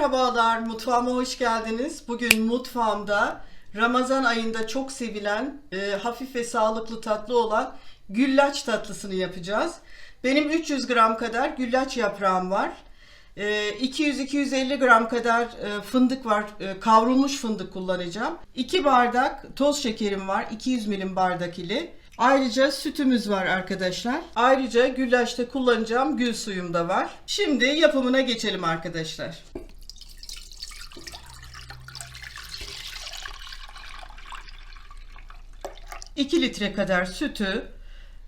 Merhabalar, mutfağıma hoş geldiniz. Bugün mutfağımda Ramazan ayında çok sevilen, e, hafif ve sağlıklı tatlı olan güllaç tatlısını yapacağız. Benim 300 gram kadar güllaç yaprağım var. E, 200-250 gram kadar e, fındık var, e, kavrulmuş fındık kullanacağım. 2 bardak toz şekerim var, 200 milim bardak ile. Ayrıca sütümüz var arkadaşlar. Ayrıca güllaçta kullanacağım gül suyum da var. Şimdi yapımına geçelim arkadaşlar. İki litre kadar sütü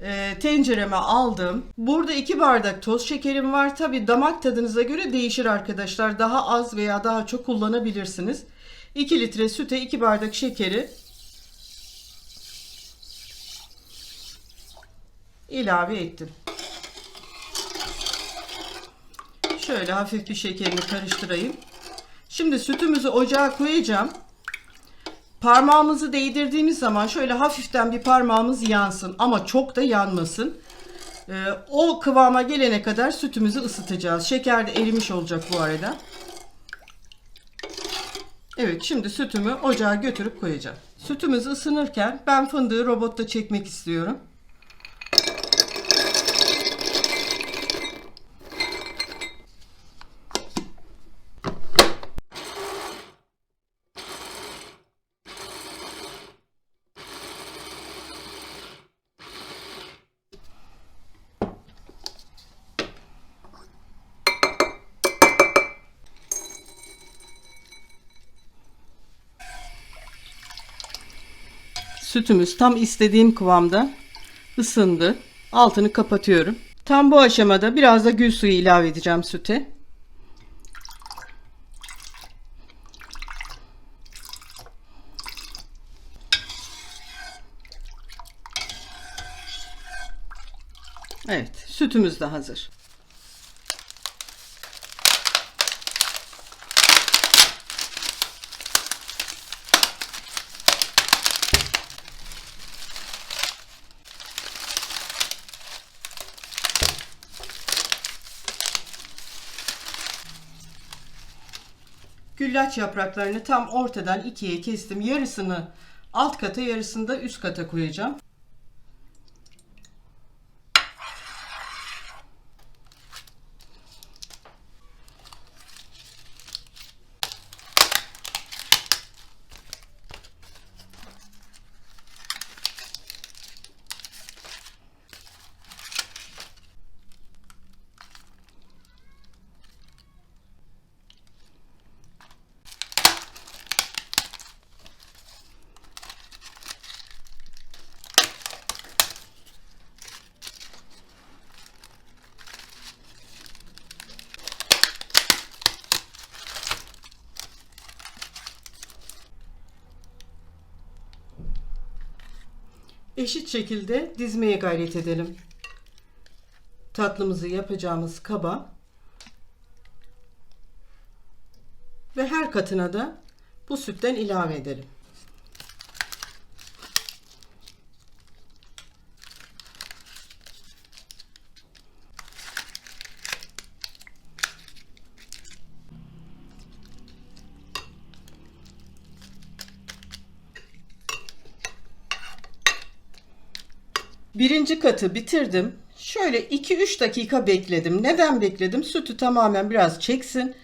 e, tencereme aldım. Burada 2 bardak toz şekerim var. Tabi damak tadınıza göre değişir arkadaşlar. Daha az veya daha çok kullanabilirsiniz. 2 litre süte 2 bardak şekeri ilave ettim. Şöyle hafif bir şekerini karıştırayım. Şimdi sütümüzü ocağa koyacağım. Parmağımızı değdirdiğimiz zaman şöyle hafiften bir parmağımız yansın ama çok da yanmasın. Ee, o kıvama gelene kadar sütümüzü ısıtacağız. Şeker de erimiş olacak bu arada. Evet şimdi sütümü ocağa götürüp koyacağım. Sütümüz ısınırken ben fındığı robotta çekmek istiyorum. Sütümüz tam istediğim kıvamda ısındı. Altını kapatıyorum. Tam bu aşamada biraz da gül suyu ilave edeceğim süte. Evet, sütümüz de hazır. Güllaç yapraklarını tam ortadan ikiye kestim. Yarısını alt kata, yarısını da üst kata koyacağım. Eşit şekilde dizmeye gayret edelim. Tatlımızı yapacağımız kaba ve her katına da bu sütten ilave edelim. Birinci katı bitirdim. Şöyle 2-3 dakika bekledim. Neden bekledim? Sütü tamamen biraz çeksin.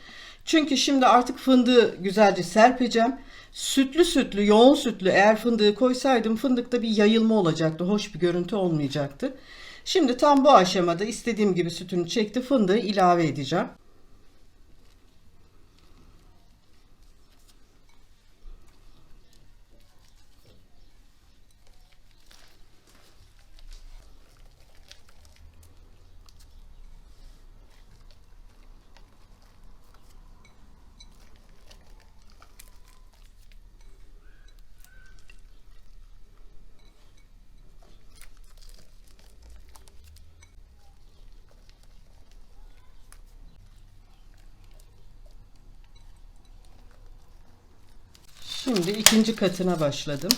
Çünkü şimdi artık fındığı güzelce serpeceğim. Sütlü sütlü, yoğun sütlü eğer fındığı koysaydım fındıkta bir yayılma olacaktı. Hoş bir görüntü olmayacaktı. Şimdi tam bu aşamada istediğim gibi sütünü çekti. Fındığı ilave edeceğim. Şimdi ikinci katına başladım.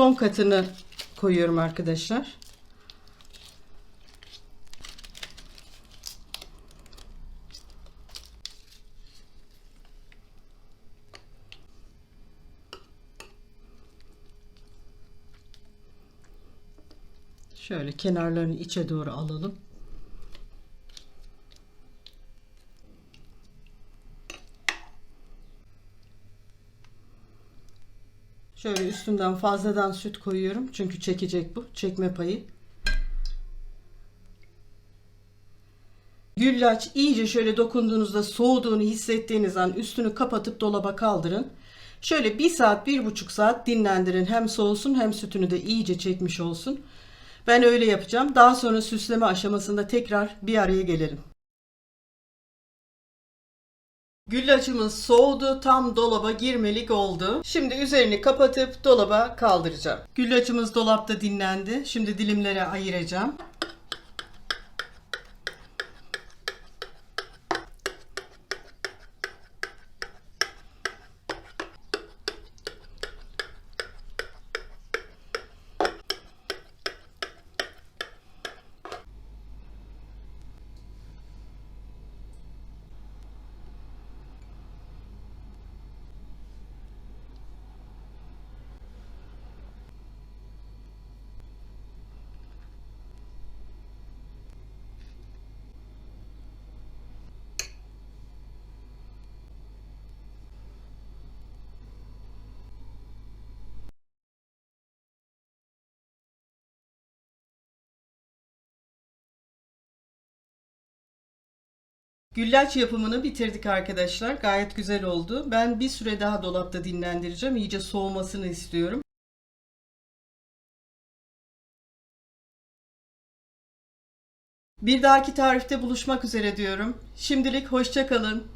Son katını koyuyorum arkadaşlar. Şöyle kenarlarını içe doğru alalım. Şöyle üstünden fazladan süt koyuyorum. Çünkü çekecek bu. Çekme payı. Güllaç iyice şöyle dokunduğunuzda soğuduğunu hissettiğiniz an üstünü kapatıp dolaba kaldırın. Şöyle bir saat, bir buçuk saat dinlendirin. Hem soğusun hem sütünü de iyice çekmiş olsun. Ben öyle yapacağım. Daha sonra süsleme aşamasında tekrar bir araya gelelim. Güllaçımız soğudu, tam dolaba girmelik oldu. Şimdi üzerini kapatıp dolaba kaldıracağım. Güllaçımız dolapta dinlendi. Şimdi dilimlere ayıracağım. Güllaç yapımını bitirdik arkadaşlar. Gayet güzel oldu. Ben bir süre daha dolapta dinlendireceğim. İyice soğumasını istiyorum. Bir dahaki tarifte buluşmak üzere diyorum. Şimdilik hoşça kalın.